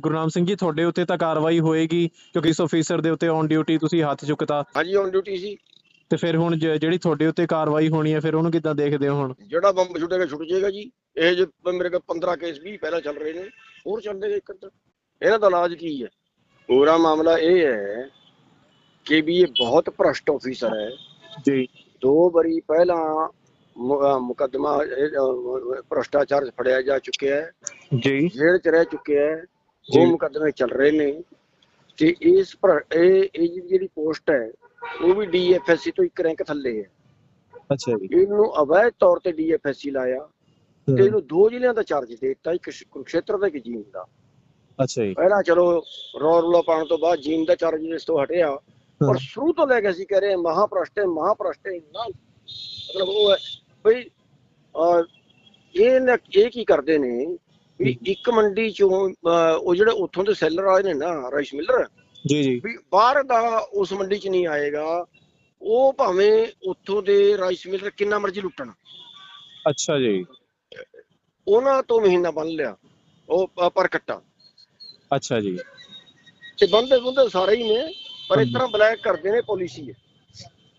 ਗੁਰਨਾਮ ਸਿੰਘ ਜੀ ਤੁਹਾਡੇ ਉੱਤੇ ਤਾਂ ਕਾਰਵਾਈ ਹੋਏਗੀ ਕਿਉਂਕਿ ਇਸ ਅਫੀਸਰ ਦੇ ਉੱਤੇ ਔਨ ਡਿਊਟੀ ਤੁਸੀਂ ਹੱਥ ਚੁੱਕਤਾ। ਹਾਂਜੀ ਔਨ ਡਿਊਟੀ ਸੀ। ਤੇ ਫਿਰ ਹੁਣ ਜ- ਜਿਹੜੀ ਤੁਹਾਡੇ ਉੱਤੇ ਕਾਰਵਾਈ ਹੋਣੀ ਹੈ ਫਿਰ ਉਹਨੂੰ ਕਿੱਦਾਂ ਦੇਖਦੇ ਹੋ ਹੁਣ? ਜਿਹੜਾ ਬੰਬ ਛੁੱਟੇਗਾ ਛੁੱਟ ਜਾਏਗਾ ਜੀ। ਇਹ ਜੇ ਮੇਰੇ ਕੋਲ 15 ਕੇਸ ਵੀ ਪਹਿਲਾਂ ਚੱਲ ਰਹੇ ਨੇ ਹੋਰ ਚੱਲਦੇ ਇੱਕ ਅੱਧਾ। ਇਹਨਾਂ ਦਾ ਇਲਾਜ ਕੀ ਹੈ? ਪੂਰਾ ਮਾਮਲਾ ਇਹ ਹੈ ਕਿ ਵੀ ਇਹ ਬਹੁਤ ਭ੍ਰਸ਼ਟ ਆਫੀਸਰ ਹੈ। ਜੀ। ਦੋ ਵਾਰੀ ਪਹਿਲਾਂ ਮੁ- ਅਹ ਮੁਕੱਦਮਾ ਇਹ, ਅਹ, ਭ੍ਰਸ਼ਟਾਚਾਰ 'ਚ ਫੜਿਆ ਜਾ ਚੁੱਕਿਆ ਹੈ। ਜੀ। ਜੇਲ੍ਹ 'ਚ ਰਹਿ ਚੁੱਕਿਆ ਹੈ। ਉਹ ਮੁਕੱਦਮੇ ਚੱਲ ਰਹੇ ਨੇ ਤੇ ਇਸ ਭ੍ਰ- ਇਹ ਇਹ ਜਿਹੜੀ- ਪੋਸਟ ਹੈ ਉਹ ਵੀ ਡੀਐਫਐਸਸੀ ਤੋਂ ਇੱਕ ਰੈਂਕ ਥੱਲੇ ਹੈ। ਅੱਛਾ ਜੀ। ਇਹਨੂੰ ਅਵੈਧ ਤੌਰ ਤੇ ਡੀਐਫਐਸਸੀ ਲਾਇਆ ਤੇ ਇਹਨੂੰ ਦੋ ਜ਼ਿਲ੍ਹਿਆਂ ਦਾ ਚਾਰਜ ਦੇ ਦਿੱਤਾ ਇੱਕ ਕੁਰੂਕਸ਼ੇਤਰ ਦਾ ਇੱਕ ਜੀਂਦ ਦਾ। ਅੱਛਾ ਜੀ। ਪਹਿਲਾਂ ਚਲੋ ਰੌ ਰੌਲਾ ਪਾਉਣ ਤੋਂ ਬਾਅਦ ਜੀਂਦ ਦਾ ਚਾਰਜ ਇਸ ਤੋਂ ਹਟਿਆ। ਪਰ ਸ਼ੁਰੂ ਤੋਂ ਲੈ ਕੇ ਅਸੀਂ ਕਹਿ ਰਹੇ ਹਾਂ ਮਹਾਪ੍ਰਸ਼ਟ ਮਹਾਪ੍ਰਸ਼ਟ ਇੰਨਾ ਮਤਲਬ ਉਹ ਹੈ। ਅਹ, ਇਹ ਨਾ ਇਹ ਕੀ ਕਰਦੇ ਨੇ ਵੀ ਇੱਕ ਮੰਡੀ ਚੋਂ ਉਹ ਜਿਹੜੇ ਉੱਥੋਂ ਦੇ ਸੈਲਰ ਆਏ ਨੇ ਨਾ ਰਾਈਸ ਮਿਲਰ ਜੀ ਜੀ। ਵੀ ਬਾਹਰ ਦਾ ਉਸ ਮੰਡੀ 'ਚ ਨਹੀਂ ਆਏਗਾ। ਉਹ ਭਾਵੇਂ ਉੱਥੋਂ ਦੇ ਰਾਈਸ ਮਿਲਰ ਕਿੰਨਾ ਮਰਜ਼ੀ ਲੁੱਟਣ। ਅੱਛਾ ਜੀ। ਉਹਨਾਂ ਤੋਂ ਮਹੀਨਾ ਬੰਨ ਲਿਆ ਉਹ ਪਰ ਕੱਟਾ ਅੱਛਾ ਜੀ। ਤੇ ਬੰਦੇ ਬੰਦੇ ਸਾਰੇ ਹੀ ਨੇ ਪਰ ਇਸ ਤਰ੍ਹਾਂ ਬਲੈਕ ਕਰਦੇ ਨੇ ਪਾਲਿਸੀ ਹੈ।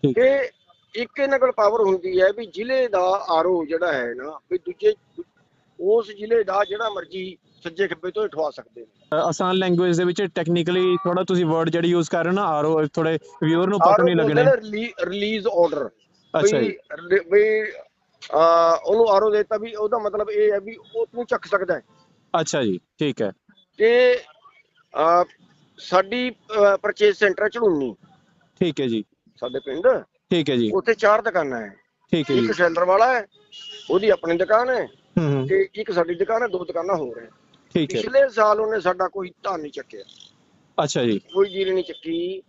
ਕਿ ਇੱਕ ਇਹਨਾਂ ਕੋਲ ਪਾਵਰ ਹੁੰਦੀ ਹੈ ਵੀ ਜ਼ਿਲ੍ਹੇ ਦਾ ਆਰਓ ਜਿਹੜਾ ਹੈ ਨਾ ਵੀ ਦੂਜੇ ਉਸ ਜ਼ਿਲ੍ਹੇ ਦਾ ਜਿਹੜਾ ਮਰਜ਼ੀ ਸੱਜੇ ਖੱਬੇ ਤੋਂ ਉਠਵਾ ਸਕਦੇ ਨੇ। ਆਸਾਨ ਲੈਂਗੁਏਜ ਦੇ ਵਿੱਚ ਟੈਕਨੀਕਲੀ ਥੋੜਾ ਤੁਸੀਂ ਵਰਡ ਜਿਹੜੀ ਯੂਜ਼ ਕਰ ਰਹੇ ਹੋ ਨਾ ਆਰਓ ਥੋੜੇ ਵਿਊਅਰ ਨੂੰ ਪਤਾ ਨਹੀਂ ਲੱਗਣੇ। ਰਿਲੀਜ਼ ਆਰਡਰ ਅੱਛਾ ਵੀ ਆ ਉਹਨੂੰ ਆਰਓ ਦੇਤਾ ਵੀ ਉਹਦਾ ਮਤਲਬ ਇਹ ਹੈ ਵੀ ਉਹ ਤੂੰ ਚੱਕ ਸਕਦਾ ਹੈ। ਅੱਛਾ ਜੀ ਠੀਕ ਹੈ। ਤੇ ਆ ਸਾਡੀ ਪਰਚੇਸ ਸੈਂਟਰ ਝੜੂਨੀ ਠੀਕ ਹੈ ਜੀ। ਸਾਡੇ ਪਿੰਡ। ਠੀਕ ਹੈ ਜੀ। ਉੱਥੇ ਚਾਰ ਦੁਕਾਨਾਂ ਹੈ। ਠੀਕ ਹੈ ਜੀ। ਇੱਕ ਸ਼ੈਲਰ ਵਾਲਾ ਹੈ ਉਹਦੀ ਆਪਣੀ ਦੁਕਾਨ ਹੂੰ। ਤੇ ਇੱਕ ਸਾਡੀ ਦੁਕਾਨ ਹੈ ਦੋ ਦੁਕਾਨਾਂ ਹੋਰ ਹੈ। ਠੀਕ ਹੈ। ਪਿਛਲੇ ਸਾਲ ਉਹਨੇ ਸਾਡਾ ਕੋਈ ਧਨ ਨਹੀਂ ਚੱਕਿਆ। ਅੱਛਾ ਜੀ। ਕੋਈ ਜੀਰੀ ਨਹੀਂ ਚੱਕੀ।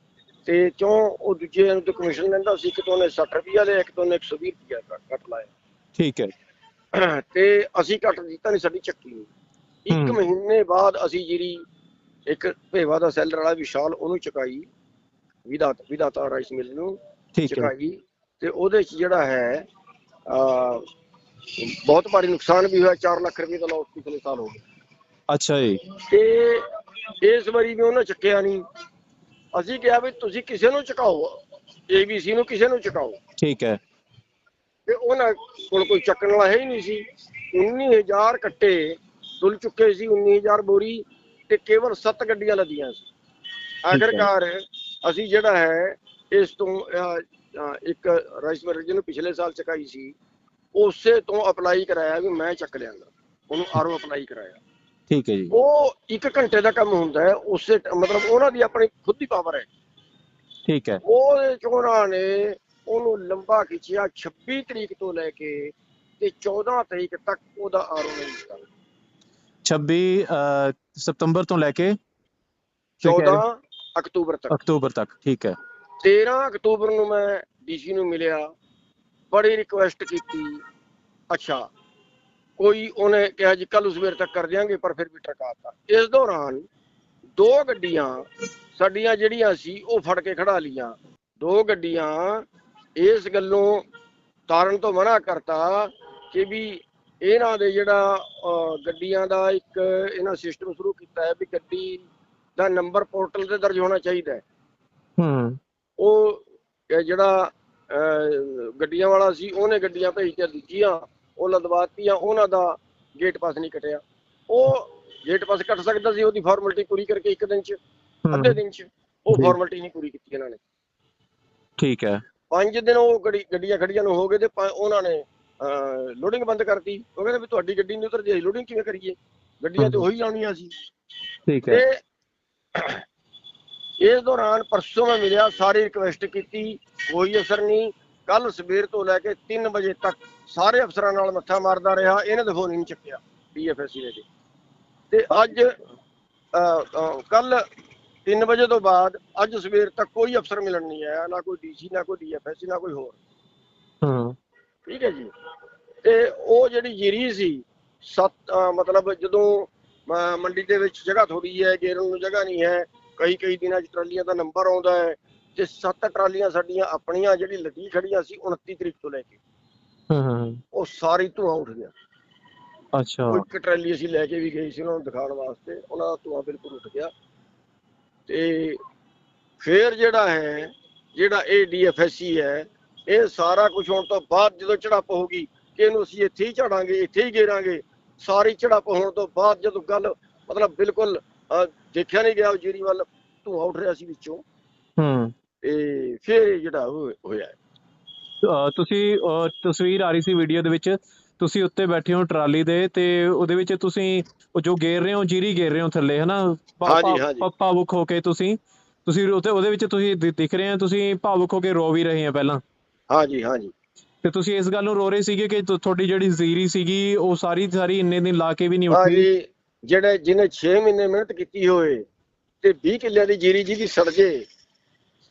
ਤੇ ਕਿਉਂ ਉਹ ਦੂਜੇ ਨੂੰ ਤੇ ਕਮਿਸ਼ਨ ਲੈਂਦਾ ਸੀ ਇੱਕ ਤੋਂ ਉਹਨੇ 60 ਰੁਪਿਆ ਲਿਆ ਇੱਕ ਤੋਂ ਉਹਨੇ 120 ਰੁਪਿਆ ਕੱਟ- ਲਾਇਆ। ਠੀਕ ਹੈ। ਤੇ ਅਸੀਂ ਕੱਟ ਦਿੱਤਾ ਨਹੀਂ ਸਾਡੀ ਚੱਕੀ ਨਹੀਂ ਇੱਕ। ਮਹੀਨੇ ਬਾਅਦ ਅਸੀਂ ਜਿਹੜੀ ਇੱਕ ਭੇਵਾ ਦਾ ਸੈਲਰ ਵਾਲਾ ਵਿਸ਼ਾਲ ਉਹਨੂੰ ਚੁਕਾਈ ਵਿਦਾਤ ਵਿਦਾਤਾ ਰਾਈਸ ਮਿਲ ਨੂੰ ਚੁਕਾਈ। ਤੇ ਉਹਦੇ ਚ ਜਿਹੜਾ ਹੈ ਆ ਬਹੁਤ ਭਾਰੀ ਨੁਕਸਾਨ ਵੀ ਹੋਇਆ 4 ਲੱਖ ਰੁਪਏ ਦਾ ਲਾਸ ਪਿਛਲੇ ਸਾਲ ਹੋ ਗਿਆ। ਅੱਛਾ ਜੀ। ਤੇ ਇਸ ਵਾਰੀ ਵੀ ਉਹਨਾਂ ਚੱਕਿਆ ਨਹੀਂ। ਅਸੀਂ ਕਿਹਾ ਵੀ ਤੁਸੀਂ ਕਿਸੇ ਨੂੰ ਚੁਕਾਓ ABC ਨੂੰ ਕਿਸੇ ਨੂੰ ਚੁਕਾਓ ਠੀਕ ਹੈ। ਤੇ ਉਹਨਾਂ ਕੋਲ ਕੋਈ ਚੱਕਣ ਵਾਲਾ ਹੈ ਹੀ ਨਹੀਂ ਸੀ। 19000 ਕੱਟੇ ਤੁਲ ਚੁੱਕੇ ਸੀ 19000 ਬੋਰੀ ਤੇ ਕੇਵਲ 7 ਗੱਡੀਆਂ ਲੱਦੀਆਂ ਸੀ। ਆਖਰਕਾਰ ਅਸੀਂ ਜਿਹੜਾ ਹੈ ਇਸ ਤੋਂ ਇੱਕ ਰਾਈਸ ਮਿਲਰ ਜਿਹਨੂੰ ਪਿਛਲੇ ਸਾਲ ਚਕਾਈ ਸੀ ਉਸੇ ਤੋਂ ਅਪਲਾਈ ਕਰਾਇਆ ਵੀ ਮੈਂ ਚੱਕ ਲਿਆਂਗਾ ਉਹਨੂੰ ਆਰਓ ਅਪਲਾਈ ਕਰਾਇਆ। ਠੀਕ ਹੈ ਜੀ। ਉਹ 1 ਘੰਟੇ ਦਾ ਕੰਮ ਹੁੰਦਾ ਹੈ ਉਸੇ ਮਤਲਬ ਉਹਨਾਂ ਦੀ ਆਪਣੀ ਖੁਦ ਦੀ ਪਾਵਰ ਹੈ। ਠੀਕ ਹੈ। ਉਹਦੇ ਚੋਣਾਂ ਨੇ ਉਹਨੂੰ ਲੰਬਾ ਖਿੱਚਿਆ 26 ਤਰੀਕ ਤੋਂ ਲੈ ਕੇ ਤੇ 14 ਤਰੀਕ ਤੱਕ ਉਹਦਾ ਆਰਓ ਨਹੀਂ ਦਿੱਤਾ। 26 ਅ, ਸਤੰਬਰ ਤੋਂ ਲੈ ਕੇ ਠੀਕ ਹੈ। 14 ਅਕਤੂਬਰ ਤੱਕ। ਅਕਤੂਬਰ ਤੱਕ ਠੀਕ ਹੈ। 13 ਅਕਤੂਬਰ ਨੂੰ ਮੈਂ ਡੀਸੀ ਨੂੰ ਮਿਲਿਆ। ਬੜੀ ਰਿਕੁਐਸਟ ਕੀਤੀ। ਅੱਛਾ ਕੋਈ ਉਹਨੇ ਕਿਹਾ ਜੀ ਕੱਲ ਸਵੇਰ ਤੱਕ ਕਰ ਦਿਆਂਗੇ ਪਰ ਫਿਰ ਵੀ ਟਰਕਾਤਾ ਇਸ ਦੌਰਾਨ ਦੋ ਗੱਡੀਆਂ ਸਾਡੀਆਂ ਜਿਹੜੀਆਂ ਸੀ ਉਹ ਫੜ ਕੇ ਖੜਾ ਲੀਆਂ ਦੋ ਗੱਡੀਆਂ ਇਸ ਗੱਲੋਂ ਤਾਰਨ ਤੋਂ ਮਨਾ ਕਰਤਾ ਕਿ ਵੀ ਇਹਨਾਂ ਦੇ ਜਿਹੜਾ ਗੱਡੀਆਂ ਦਾ ਇੱਕ ਇਹਨਾਂ ਸਿਸਟਮ ਸ਼ੁਰੂ ਕੀਤਾ ਹੈ ਵੀ ਗੱਡੀ ਦਾ ਨੰਬਰ ਪੋਰਟਲ ਤੇ ਦਰਜ ਹੋਣਾ ਚਾਹੀਦਾ ਹੈ। ਹੂੰ। ਉਹ ਜਿਹੜਾ ਗੱਡੀਆਂ ਵਾਲਾ ਸੀ ਉਹਨੇ ਗੱਡੀਆਂ ਭੇਜਤੀਆਂ ਦੂਜੀਆਂ ਉਹ ਲਦਵਾਤੀਆਂ ਉਹਨਾਂ ਦਾ ਗੇਟ ਪਾਸ ਨਹੀਂ ਕਟਿਆ। ਉਹ ਗੇਟ ਪਾਸ ਕੱਟ ਸਕਦਾ ਸੀ ਉਹਦੀ ਫਾਰਮੈਲਿਟੀ ਪੂਰੀ ਕਰਕੇ ਇੱਕ ਦਿਨ ਚ ਅੱਧੇ ਦਿਨ ਚ ਉਹ। ਫਾਰਮੈਲਿਟੀ ਨਹੀਂ ਪੂਰੀ ਕੀਤੀ ਇਹਨਾਂ ਨੇ। ਠੀਕ ਹੈ। ਪੰਜ ਦਿਨ ਉਹ ਗੱਡੀ ਗੱਡੀਆਂ ਖੜੀਆਂ ਨੂੰ ਹੋ ਗਏ ਤੇ ਉਹਨਾਂ ਨੇ ਲੋਡਿੰਗ ਬੰਦ ਕਰਤੀ। ਉਹ ਕਹਿੰਦੇ ਵੀ ਤੁਹਾਡੀ ਗੱਡੀ ਨਹੀਂ ਉਤਰਦੀ ਲੋਡਿੰਗ ਕਿਵੇਂ ਕਰੀਏ? ਗੱਡੀਆਂ ਤੇ। ਉਹੀ ਆਉਣੀਆਂ ਸੀ। ਠੀਕ ਹੈ। ਤੇ ਇਸ ਦੌਰਾਨ ਪਰਸੋਂ ਮੈਂ ਮਿਲਿਆ ਸਾਰੀ ਰਿਕਵੈਸਟ ਕੀਤੀ ਕੋਈ ਅਸਰ ਨਹੀਂ। ਕੱਲ ਸਵੇਰ ਤੋਂ ਲੈ ਕੇ 3 ਵਜੇ ਤੱਕ ਸਾਰੇ ਅਫਸਰਾਂ ਨਾਲ ਮੱਥਾ ਮਾਰਦਾ ਰਿਹਾ ਇਹਨੇ ਤਾਂ ਫੋਨ ਹੀ ਨਹੀਂ ਚੱਕਿਆ ਡੀਐਫਐਸਸੀ ਨੇ ਤੇ ਅੱਜ ਕੱਲ 3 ਵਜੇ ਤੋਂ ਬਾਅਦ ਅੱਜ ਸਵੇਰ ਤੱਕ ਕੋਈ ਅਫਸਰ ਮਿਲਣ ਨਹੀਂ ਆਇਆ ਨਾ ਕੋਈ ਡੀਸੀ ਨਾ ਕੋਈ ਡੀਐਫਐਸਸੀ ਨਾ ਕੋਈ ਹੋਰ। ਹੂੰ। ਠੀਕ ਹੈ ਜੀ। ਤੇ ਉਹ ਜਿਹੜੀ ਜੀਰੀ ਸੀ ਸੱਤ ਮਤਲਬ ਜਦੋਂ ਮੰਡੀ ਦੇ ਵਿੱਚ ਜਗ੍ਹਾ ਥੋੜੀ ਹੈ ਗੇਰਨ ਨੂੰ ਜਗ੍ਹਾ ਨਹੀਂ ਹੈ ਕਈ ਕਈ ਦਿਨਾਂ 'ਚ ਟਰਾਲੀਆਂ ਦਾ ਨੰਬਰ ਆਉਂਦਾ ਹੈ ਤੇ ਸੱਤ ਟਰਾਲੀਆਂ ਸਾਡੀਆਂ ਆਪਣੀਆਂ ਜਿਹੜੀ ਲੱਗੀ ਖੜੀਆਂ ਸੀ 29 ਤਰੀਕ ਤੋਂ ਲੈ ਕੇ। ਹੂੰ ਹੂੰ ਉਹ ਸਾਰੀ ਧੂਆਂ ਉੱਠ ਗਿਆ। ਅੱਛਾ। ਉਹ ਇੱਕ ਟਰਾਲੀ ਅਸੀਂ ਲੈ ਕੇ ਵੀ ਗਏ ਸੀ ਉਹਨਾਂ ਨੂੰ ਦਿਖਾਉਣ ਵਾਸਤੇ ਉਹਨਾਂ ਦਾ ਧੂੰਆਂ ਬਿਲਕੁਲ ਉੱਠ ਗਿਆ। ਤੇ ਫਿਰ ਜਿਹੜਾ ਹੈ ਜਿਹੜਾ ਇਹ ਡੀਐਫਐਸਸੀ ਹੈ ਇਹ ਸਾਰਾ ਕੁਝ ਹੋਣ ਤੋਂ ਬਾਅਦ ਜਦੋਂ ਝੜਪ ਹੋਗੀ ਕਿ ਇਹਨੂੰ ਅਸੀਂ ਇੱਥੇ ਹੀ ਝਾੜਾਂਗੇ ਇੱਥੇ ਹੀ ਗੇਰਾਂਗੇ ਸਾਰੀ ਝੜਪ ਹੋਣ ਤੋਂ ਬਾਅਦ ਜਦੋਂ ਗੱਲ ਮਤਲਬ ਬਿਲਕੁਲ ਦੇਖਿਆ ਨਹੀਂ ਗਿਆ ਜੀਰੀ ਵੱਲ ਧੂੰਆਂ ਉੱਠ ਰਿਹਾ ਸੀ ਵਿੱਚੋਂ। ਹੂੰ। ਤੇ ਫਿਰ ਜਿਹੜਾ ਉਹ ਹੋਇਆ। ਤੁਸੀਂ ਤਸਵੀਰ ਆ ਰਹੀ ਸੀ ਵੀਡੀਓ ਦੇ ਵਿੱਚ। ਤੁਸੀਂ ਉੱਤੇ ਬੈਠੇ ਹੋ ਟਰਾਲੀ ਦੇ ਤੇ ਉਹਦੇ ਵਿੱਚ ਤੁਸੀਂ ਉਹ ਜੋ ਗੇਰ ਰਹੇ ਹੋ ਜੀਰੀ ਗੇਰ ਰਹੇ ਹੋ ਥੱਲੇ ਹਨਾ? ਹਾਂਜੀ, ਹਾਂਜੀ। ਭਾਵੁਕ ਹੋ ਕੇ ਤੁਸੀਂ। ਤੁਸੀਂ ਉਹਦੇ ਉਹਦੇ ਵਿੱਚ ਤੁਸੀਂ ਦਿਖ ਰਹੇ ਹੋ ਤੁਸੀਂ ਭਾਵੁਕ ਹੋ ਕੇ ਰੋ ਵੀ ਰਹੇ ਆ ਪਹਿਲਾਂ। ਹਾਂਜੀ ਹਾਂਜੀ। ਤੇ ਤੁਸੀਂ ਇਸ ਗੱਲ ਨੂੰ ਰੋ ਰਹੇ ਸੀਗੇ ਕਿ ਤੁਹਾਡੀ ਜਿਹੜੀ ਜ਼ੀਰੀ ਸੀਗੀ ਉਹ ਸਾਰੀ ਸਾਰੀ ਇੰਨੇ ਦਿਨ ਲਾ ਕੇ ਵੀ ਨਹੀਂ ਉੱਠੀ? ਜਿਹੜੇ ਜਿਹਨੇ 6 ਮਹੀਨੇ ਮਿਹਨਤ ਕੀਤੀ ਹੋਏ ਤੇ 20 ਕਿੱਲਿਆਂ ਦੀ ਜੀਰੀ ਜਿਹਦੀ ਸੜ ਜੇ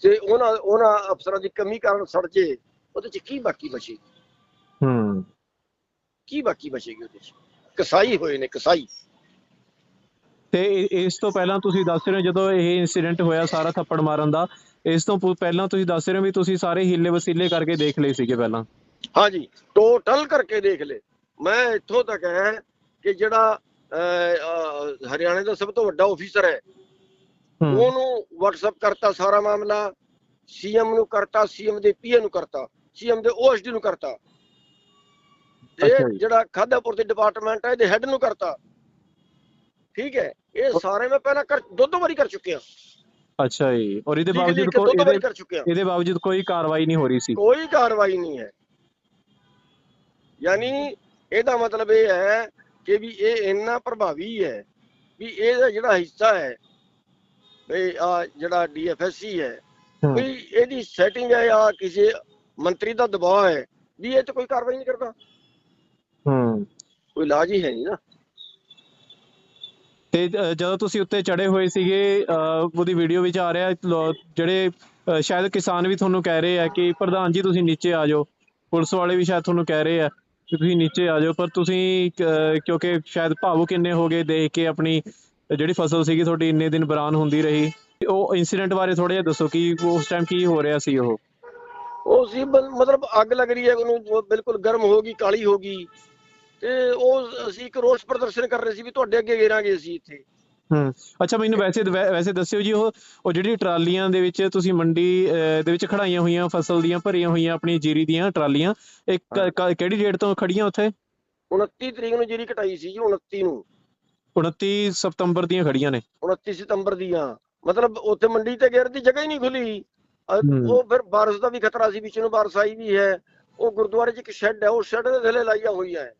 ਤੇ ਉਹਨਾਂ ਉਹਨਾਂ ਅਫਸਰਾਂ ਦੀ ਕਮੀ ਕਾਰਨ ਸੜ ਜੇ ਉਹਦੇ ਚ ਕੀ ਬਾਕੀ ਬਚੇ ਹੂੰ। ਕੀ ਬਾਕੀ ਬਚੇਗੀ ਉਹਦੇ ਚ? ਕਸਾਈ ਹੋਏ ਨੇ ਕਸਾਈ। ਤੇ ਇਸ ਤੋਂ ਪਹਿਲਾਂ ਤੁਸੀਂ ਦੱਸ ਰਹੇ ਹੋ ਜਦੋਂ ਇਹ ਇਨਸੀਡੈਂਟ ਹੋਇਆ ਸਾਰਾ ਥੱਪੜ ਮਾਰਨ ਦਾ ਇਸ ਤੋਂ ਪਹਿਲਾਂ ਤੁਸੀਂ ਦੱਸ ਰਹੇ ਹੋ ਵੀ ਤੁਸੀਂ ਸਾਰੇ ਹੀਲੇ ਵਸੀਲੇ ਕਰਕੇ ਦੇਖ ਲਏ ਸੀਗੇ ਪਹਿਲਾਂ? ਹਾਂਜੀ ਟੋਟਲ ਕਰਕੇ ਦੇਖ ਲੈ ਮੈਂ ਇੱਥੋਂ ਤੱਕ ਹੈ ਕਿ ਜਿਹੜਾ ਹਰਿਆਣੇ ਦਾ ਸਭ ਤੋਂ ਵੱਡਾ ਆਫੀਸਰ ਹੈ। ਉਹਨੂੰ WhatsApp ਕਰਤਾ ਸਾਰਾ ਮਾਮਲਾ ਸੀਐਮ ਨੂੰ ਕਰਤਾ ਸੀਐਮ ਦੇ ਪੀਏ ਨੂੰ ਕਰਤਾ ਸੀਐਮ ਦੇ ਓਐਸਡੀ ਨੂੰ ਕਰਤਾ। ਇਹ। ਜਿਹੜਾ ਖਾਦਾ ਪੂਰਤੀ ਡਿਪਾਰਟਮੈਂਟ ਹੈ ਇਹਦੇ ਹੈੱਡ ਨੂੰ ਕਰਤਾ। ਠੀਕ ਹੈ ਇਹ ਸਾਰੇ ਮੈਂ ਪਹਿਲਾਂ ਕਰ ਦੋ ਦੋ ਵਾਰੀ ਕਰ ਚੁੱਕਿਆ ਅੱਛਾ ਜੀ ਔਰ ਇਹਦੇ ਬਾਵਜੂਦ ਦੋ ਕੋਈ ਦੋ ਇਹਦੇ ਬਾਵਜੂਦ ਕੋਈ ਕਾਰਵਾਈ ਨਹੀਂ ਹੋ ਰਹੀ ਸੀ। ਕੋਈ ਕਾਰਵਾਈ ਨਹੀਂ ਹੈ। ਯਾਨੀ ਇਹਦਾ ਮਤਲਬ ਇਹ ਹੈ ਕਿ ਵੀ ਇਹ ਇੰਨਾ ਪ੍ਰਭਾਵੀ ਹੈ ਵੀ ਇਹਦਾ ਜਿਹੜਾ ਹਿੱਸਾ ਹੈ ਵੀ ਆ ਜਿਹੜਾ ਡੀਐਫਐਸਸੀ ਹੈ। ਵੀ ਇਹਦੀ ਸੈਟਿੰਗ ਹੈ ਜਾਂ ਕਿਸੇ ਮੰਤਰੀ ਦਾ ਦਬਾਅ ਹੈ ਵੀ ਇਹ ਤੇ ਕੋਈ ਕਾਰਵਾਈ ਨਹੀਂ ਕਰਦਾ। ਹੂੰ। ਕੋਈ ਇਲਾਜ ਹੀ ਹੈ ਨਹੀਂ ਨਾ। ਤੇ ਜਦੋਂ ਤੁਸੀਂ ਉੱਤੇ ਚੜੇ ਹੋਏ ਸੀਗੇ ਉਹਦੀ ਵੀਡੀਓ ਵਿੱਚ ਆ ਰਿਹਾ ਜਿਹੜੇ ਸ਼ਾਇਦ ਕਿਸਾਨ ਵੀ ਤੁਹਾਨੂੰ ਕਹਿ ਰਹੇ ਆ ਕਿ ਪ੍ਰਧਾਨ ਜੀ ਤੁਸੀਂ ਨੀਚੇ ਆ ਜਾਓ। ਪੁਲਿਸ ਵਾਲੇ ਵੀ ਸ਼ਾਇਦ ਤੁਹਾਨੂੰ ਕਹਿ ਰਹੇ ਆ। ਕਿ ਤੁਸੀਂ ਨੀਚੇ ਆ ਜਾਓ, ਪਰ ਤੁਸੀਂ ਕਿਉਂਕਿ ਸ਼ਾਇਦ ਭਾਵੁਕ ਇੰਨੇ ਹੋ ਗਏ ਦੇਖ ਕੇ ਆਪਣੀ ਜਿਹੜੀ ਫਸਲ ਸੀਗੀ ਤੁਹਾਡੀ ਇੰਨੇ ਦਿਨ ਬਰਾਨ ਹੁੰਦੀ ਰਹੀ। ਉਹ ਇਨਸੀਡੈਂਟ ਬਾਰੇ ਥੋੜਾ ਜਿਹਾ ਦੱਸੋ ਕਿ ਉਸ ਟਾਈਮ ਕੀ ਹੋ ਰਿਹਾ ਸੀ ਉਹ? ਉਹ ਸੀ ਮਤਲਬ ਅੱਗ ਲੱਗ ਰਹੀ ਹੈ, ਉਹਨੂੰ ਬਿਲਕੁਲ ਗਰਮ ਹੋ ਗਈ, ਕਾਲੀ ਹੋ ਗਈ। ਤੇ ਉਹ ਅਸੀਂ ਇੱਕ ਰੋਸ ਪ੍ਰਦਰਸ਼ਨ ਕਰ ਰਹੇ ਸੀ ਵੀ ਤੁਹਾਡੇ ਅੱਗੇ ਗੇਰਾਂਗੇ ਅਸੀਂ ਇੱਥੇ। ਹੂੰ। ਅੱਛਾ ਮੈਨੂੰ ਵੈਸੇ ਵੈਸੇ ਦੱਸਿਓ ਜੀ ਉਹ ਉਹ ਜਿਹੜੀ ਟਰਾਲੀਆਂ ਦੇ ਵਿੱਚ ਤੁਸੀਂ ਮੰਡੀ ਦੇ ਵਿੱਚ ਖੜਾਈਆਂ ਹੋਈਆਂ ਫਸਲ ਦੀਆਂ ਭਰੀਆਂ ਹੋਈਆਂ ਆਪਣੀ ਜੀਰੀ ਦੀਆਂ ਟਰਾਲੀਆਂ ਇਹ ਕ- ਹਾਂ। ਕ- ਕਿਹੜੀ ਡੇਟ ਤੋਂ ਖੜੀਆਂ ਉੱਥੇ? 29 ਤਰੀਕ ਨੂੰ ਜਿਹੜੀ ਕਟਾਈ ਸੀ ਜੀ 29 ਨੂੰ। 29 ਸਤੰਬਰ ਦੀਆਂ ਖੜੀਆਂ ਨੇ। 29 ਸਤੰਬਰ ਦੀਆਂ। ਮਤਲਬ ਉੱਥੇ ਮੰਡੀ ਤੇ ਗੇਰ ਦੀ ਜਗ੍ਹਾ ਹੀ ਨਹੀਂ ਖੁੱਲੀ। ਉਹ ਫਿਰ ਬਾਰਿਸ਼ ਦਾ ਵੀ ਖਤਰਾ ਸੀ ਵਿੱਚ ਨੂੰ ਬਾਰਿਸ਼ ਆਈ ਵੀ ਹੈ। ਉਹ ਗੁਰਦੁਆਰੇ 'ਚ ਇੱਕ ਸ਼ੈੱਡ ਹੈ ਉਹ ਸ਼ੈੱਡ ਦੇ ਥੱਲੇ ਲਾਈਆਂ ਹੋਈਆਂ ਹੈ।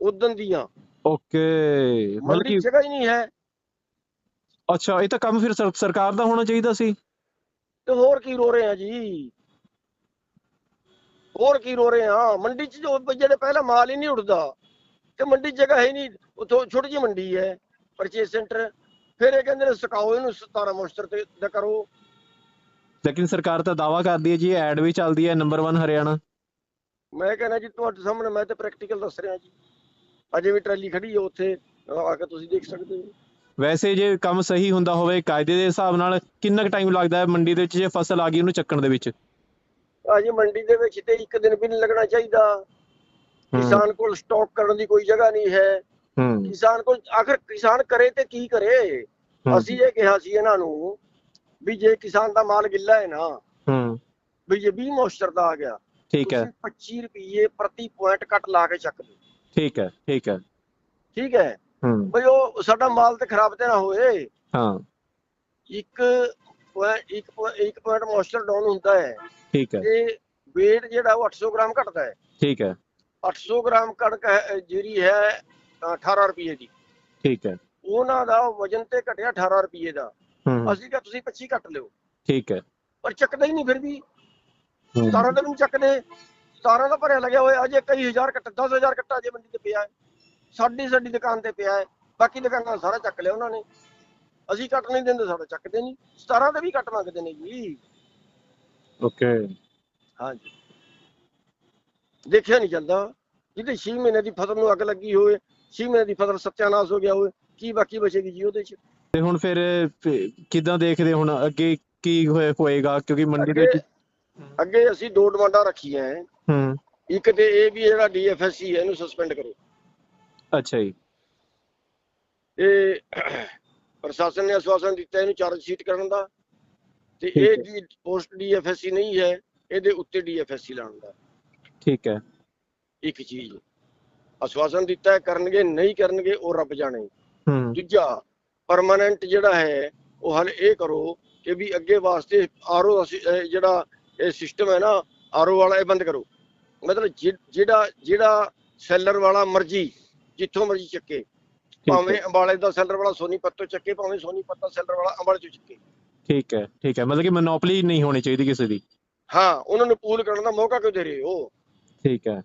ਉਦੋਂ ਦੀਆਂ। ਓਕੇ। ਮਤਲਬ ਕਿ ਜਗ੍ਹਾ ਹੀ ਨਹੀਂ ਹੈ। ਅੱਛਾ ਇਹ ਤਾਂ ਕੰਮ ਫਿਰ ਸਰ- ਸਰਕਾਰ ਦਾ ਹੋਣਾ ਚਾਹੀਦਾ ਸੀ। ਤੇ ਹੋਰ ਕੀ ਰੋ ਰਹੇ ਆ ਜੀ? ਹੋਰ ਕੀ ਰੋ ਰਹੇ ਆ? ਮੰਡੀ 'ਚ ਜੋ ਜਿਹੜੇ ਪਹਿਲਾਂ ਮਾਲ ਹੀ ਨਹੀਂ ਉੱਠਦਾ ਤੇ ਮੰਡੀ 'ਚ ਜਗ੍ਹਾ ਹੈ ਨਹੀਂ। ਉਥੋਂ ਛੋਟੀ ਜਿਹੀ ਮੰਡੀ ਹੈ ਪਰਚੇਸ ਸੈਂਟਰ ਫਿਰ ਇਹ ਕਹਿੰਦੇ ਨੇ ਸੁਕਾਓ ਇਹਨੂੰ 17 ਮੁਸ਼ਤਰ ਤੇ ਤੇ ਕਰੋ। ਲੇਕਿਨ ਸਰਕਾਰ ਤਾਂ ਦਾਵਾ ਕਰਦੀ ਹੈ ਜੀ ਐਡ ਵੀ ਚੱਲਦੀ ਹੈ ਨੰਬਰ 1 ਹਰਿਆਣਾ। ਮੈਂ ਕਹਿੰਦਾ ਜੀ ਤੁਹਾਡੇ ਸਾਹਮਣੇ ਮੈਂ ਤੇ ਪ੍ਰੈਕਟੀਕਲ ਦੱਸ ਰਿਹਾ ਜੀ। ਅਜੇ ਵੀ ਟਰਾਲੀ ਖੜੀ ਹੈ ਉੱਥੇ ਆ ਕੇ ਤੁਸੀਂ ਦੇਖ ਸਕਦੇ ਹੋ। ਵੈਸੇ ਜੇ ਕੰਮ ਸਹੀ ਹੁੰਦਾ ਹੋਵੇ ਕਾਇਦੇ ਦੇ ਹਿਸਾਬ ਨਾਲ ਕਿੰਨਾ ਕੁ ਟਾਈਮ ਲੱਗਦਾ ਹੈ ਮੰਡੀ ਦੇ ਵਿੱਚ ਜੇ ਫਸਲ ਆ ਗਈ ਉਹਨੂੰ ਚੱਕਣ ਦੇ ਵਿੱਚ? ਅਜੇ ਮੰਡੀ ਦੇ ਵਿੱਚ ਤੇ ਇੱਕ ਦਿਨ ਵੀ ਨਹੀਂ ਲੱਗਣਾ ਚਾਹੀਦਾ। ਕਿਸਾਨ ਕੋਲ ਸਟਾਕ ਕਰਨ ਦੀ ਕੋਈ ਜਗ੍ਹਾ ਨਹੀਂ ਹੈ। ਕਿਸਾਨ ਕੋਲ ਆਖਰ ਕਿਸਾਨ ਕਰੇ ਤੇ ਕੀ ਕਰੇ? ਅਸੀਂ ਇਹ ਕਿਹਾ ਸੀ ਇਹਨਾਂ ਨੂੰ ਵੀ ਜੇ ਕਿਸਾਨ ਦਾ ਮਾਲ ਗਿੱਲਾ ਹੈ ਨਾ ਹੂੰ। ਵੀ ਜੇ 20 ਮੋਸਟਰ ਦਾ ਆ ਗਿਆ ਠੀਕ ਹੈ। ਤੁਸੀਂ 25 ਰੁਪਏ ਪ੍ਰਤੀ ਪੁਆਇੰਟ ਕੱਟ ਲਾ ਕੇ ਚੱਕ ਦਿਓ। ਠੀਕ ਹੈ ਠੀਕ ਹੈ। ਠੀਕ ਹੂੰ। ਬਈ ਉਹ ਸਾਡਾ ਮਾਲ ਤੇ ਖਰਾਬ ਤੇ ਨਾ ਹੋਏ। ਹਾਂ। ਇੱਕ ਇੱਕ ਪੁਆ- ਇੱਕ ਪੁਆਇੰਟ ਮੋਸਟਰ ਡਾਊਨ ਹੁੰਦਾ ਹੈ। ਠੀਕ ਹੈ। ਤੇ weight ਜਿਹੜਾ ਉਹ 800 ਗ੍ਰਾਮ ਘਟਦਾ ਹੈ। ਠੀਕ ਹੈ। 800 ਗ੍ਰਾਮ ਕਣਕ ਜਿਹੜੀ ਹੈ ਅ, 18 ਰੁਪਏ ਦੀ। ਠੀਕ ਹੈ। ਉਹਨਾਂ ਦਾ ਵਜਨ ਤੇ ਘਟਿਆ 18 ਰੁਪਏ ਦਾ। ਅਸੀਂ ਕਿਹਾ ਤੁਸੀਂ 25 ਕੱਟ ਲਿਓ। ਠੀਕ ਹੈ। ਪਰ ਚੱਕਦਾ ਹੀ ਨਹੀਂ ਫਿਰ ਵੀ। ਹੂੰ, 17 ਦਾ ਵੀ ਨਹੀਂ ਚੱਕਦੇ। 17 ਦਾ ਭਰਿਆ ਲੱਗਿਆ ਹੋਇਆ ਅਜੇ ਕਈ ਹਜ਼ਾਰ ਕੱਟ 10000 ਕੱਟਾ ਅਜੇ ਮੰਡੀ ਤੇ ਪਿਆ ਹੈ। ਸਾਡੀ ਸਾਡੀ ਦੁਕਾਨ ਤੇ ਪਿਆ ਹੈ ਬਾਕੀ ਦੁਕਾਨਾਂ ਸਾਰਾ ਚੱਕ ਲਿਆ ਉਹਨਾਂ ਨੇ। ਅਸੀਂ ਕੱਟ ਨਹੀਂ ਦਿੰਦੇ ਸਾਡਾ ਚੱਕਦੇ ਨਹੀਂ। 17 ਦੇ ਵੀ ਕੱਟ ਮੰਗਦੇ ਨੇ ਜੀ। ਓਕੇ। ਹਾਂਜੀ। ਦੇਖਿਆ ਨਹੀਂ ਜਾਂਦਾ। ਜਿਹਦੇ 6 ਮਹੀਨੇ ਦੀ ਫਸਲ ਨੂੰ ਅੱਗ ਲੱਗੀ ਹੋਵੇ 6 ਮਹੀਨੇ ਦੀ ਫਸਲ ਸੱਤਿਆਨਾਸ਼ ਹੋ ਗਿਆ ਹੋਵੇ ਕੀ ਬਾਕੀ ਬਚੇਗੀ ਜੀ ਉਹਦੇ ਚ? ਤੇ ਹੁਣ ਫਿਰ ਕਿੱਦਾਂ ਦੇਖਦੇ ਹੁਣ ਅੱਗੇ ਕੀ ਹੋਏ- ਹੋਏਗਾ? ਕਿਉਂਕਿ ਮੰਡੀ ਦੇ ਅੱਗੇ ਵਿੱਚ ਅੱਗੇ ਅਸੀਂ ਦੋ ਡਿਮਾਂਡਾਂ ਰੱਖੀਆਂ ਹੈ ਹੂੰ। ਇੱਕ ਤੇ ਇਹ ਵੀ ਜਿਹੜਾ ਡੀਐਫਐਸਸੀ ਹੈ ਇਹਨੂੰ ਸਸਪੈਂਡ ਕਰੋ। ਅੱਛਾ ਜੀ। ਇਹ ਪ੍ਰਸ਼ਾਸਨ ਨੇ ਆਸ਼ਵਾਸਨ ਦਿੱਤਾ ਇਹਨੂੰ ਚਾਰਜ ਸ਼ੀਟ ਕਰਨ ਦਾ ਤੇ ਇਹ। ਜੀ ਪੋਸਟ ਡੀਐਫਐਸਸੀ ਨਹੀਂ ਹੈ ਇਹਦੇ ਉੱਤੇ ਡੀਐਫਐਸਸੀ ਲਾਉਣ ਦਾ। ਠੀਕ ਹੈ। ਇੱਕ ਚੀਜ਼ ਆਸ਼ਵਾਸਨ ਦਿੱਤਾ ਹੈ ਕਰਨਗੇ ਨਹੀਂ ਕਰਨਗੇ ਉਹ ਰੱਬ ਜਾਣੇ। ਹੂੰ। ਦੂਜਾ ਪਰਮਾਨੈਂਟ ਜਿਹੜਾ ਹੈ ਉਹ ਹਲ ਇਹ ਕਰੋ ਕਿ ਵੀ ਅੱਗੇ ਵਾਸਤੇ ਆਰਓ ਜਿਹੜਾ ਇਹ ਸਿਸਟਮ ਹੈ ਨਾ ਆਰਓ ਵਾਲਾ ਇਹ ਬੰਦ ਕਰੋ। ਮਤਲਬ ਜਿਹੜਾ ਜਿਹੜਾ ਸੈਲਰ ਵਾਲਾ ਮਰਜ਼ੀ ਜਿੱਥੋਂ ਮਰਜ਼ੀ ਚੱਕੇ। ਭਾਵੇਂ ਅੰਬਾਲੇ ਦਾ ਸੈਲਰ ਵਾਲਾ ਸੋਨੀਪਤ ਤੋਂ ਚੱਕੇ ਭਾਵੇਂ ਸੋਨੀਪਤ ਦਾ ਸੈਲਰ ਵਾਲਾ ਅੰਬਾਲੇ ਤੋਂ ਚੱਕੇ। ਠੀਕ ਹੈ ਠੀਕ ਹੈ। ਮਤਲਬ ਕਿ ਮੋਨੋਪੋਲੀ ਨਹੀਂ ਹੋਣੀ ਚਾਹੀਦੀ ਕਿਸੇ ਦੀ। ਹਾਂ ਉਹਨਾਂ ਨੂੰ ਪੂਲ ਕਰਨ ਦਾ ਮੌਕਾ ਕਿਉਂ ਦੇ ਰਹੇ ਹੋ? ਠੀਕ ਹੈ।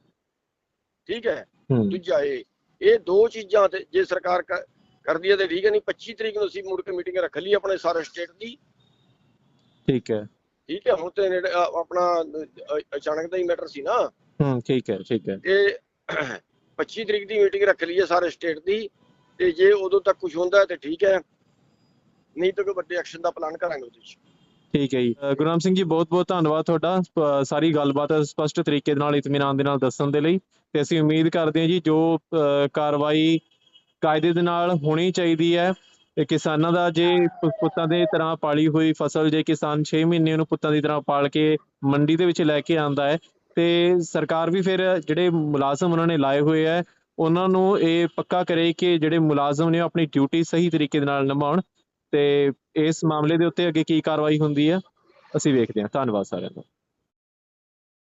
ਠੀਕ ਹੈ। ਦੂਜਾ ਇਹ ਇਹ ਦੋ ਚੀਜ਼ਾਂ ਤੇ ਜੇ ਸਰਕਾਰ ਕਰਦੀ ਹੈ ਤੇ ਠੀਕ ਹੈ ਨਹੀਂ 25 ਤਰੀਕ ਨੂੰ ਅਸੀਂ ਮੁੜ ਕੇ ਮੀਟਿੰਗ ਰੱਖ ਲਈ ਆਪਣੇ ਸਾਰੇ ਸਟੇਟ ਦੀ। ਠੀਕ ਹੈ। ਠੀਕ ਹੈ ਹੁਣ ਤੇ ਆਪਣਾ ਅਚਾਨਕ ਦਾ ਹੀ ਮੈਟਰ ਸੀ ਨਾ। ਹੂੰ ਠੀਕ ਹੈ ਠੀਕ ਹੈ। ਇਹ 25 ਤਰੀਕ ਦੀ ਮੀਟਿੰਗ ਰੱਖ ਲਈ ਹੈ ਸਾਰੇ ਸਟੇਟ ਦੀ, ਤੇ ਜੇ ਉਦੋਂ ਤੱਕ ਕੁਝ ਹੁੰਦਾ ਹੈ ਤੇ ਠੀਕ ਹੈ। ਨਹੀਂ ਤਾਂ ਕੋਈ ਵੱਡੇ ਐਕਸ਼ਨ ਦਾ ਪਲਾਨ ਕਰਾਂਗੇ ਉਹਦੇ ਵਿੱਚ। ਠੀਕ ਹੈ ਜੀ। ਗੁਰਨਾਮ ਸਿੰਘ ਜੀ ਬਹੁਤ ਬਹੁਤ ਧੰਨਵਾਦ ਤੁਹਾਡਾ ਸਾਰੀ ਗੱਲਬਾਤ ਸਪਸ਼ਟ ਤਰੀਕੇ ਨਾਲ, ਇਤਮੀਨਾਨ ਦੇ ਨਾਲ, ਦੱਸਣ ਦੇ ਲਈ। ਤੇ ਅਸੀਂ ਉਮੀਦ ਕਰਦੇ ਹਾਂ ਜੀ, ਜੋ ਕਾਰਵਾਈ ਕਾਇਦੇ ਦੇ ਨਾਲ ਹੋਣੀ ਚਾਹੀਦੀ ਹੈ ਕਿਸਾਨਾਂ ਦਾ ਜੇ ਪੁੱਤਾਂ ਦੇ ਤਰ੍ਹਾਂ ਪਾਲੀ ਹੋਈ ਫਸਲ ਜੇ ਕਿਸਾਨ 6 ਮਹੀਨੇ ਨੂੰ ਪੁੱਤਾਂ ਦੀ ਤਰ੍ਹਾਂ ਪਾਲ ਕੇ ਮੰਡੀ ਦੇ ਵਿੱਚ ਲੈ ਕੇ ਆਂਦਾ ਹੈ ਤੇ ਸਰਕਾਰ ਵੀ ਫਿਰ ਜਿਹੜੇ ਮੁਲਾਜ਼ਮ ਉਹਨਾਂ ਨੇ ਲਾਏ ਹੋਏ ਹੈ ਉਹਨਾਂ ਨੂੰ ਇਹ ਪੱਕਾ ਕਰੇ ਕਿ ਜਿਹੜੇ ਮੁਲਾਜ਼ਮ ਨੇ ਉਹ ਆਪਣੀ ਡਿਊਟੀ ਸਹੀ ਤਰੀਕੇ ਦੇ ਨਾਲ ਨਿਭਾਉਣ ਤੇ ਇਸ ਮਾਮਲੇ ਦੇ ਉੱਤੇ ਅੱਗੇ ਕੀ ਕਾਰਵਾਈ ਹੁੰਦੀ ਹੈ ਅਸੀਂ ਵੇਖਦੇ ਹਾਂ। ਧੰਨਵਾਦ ਸਾਰਿਆਂ ਦਾ।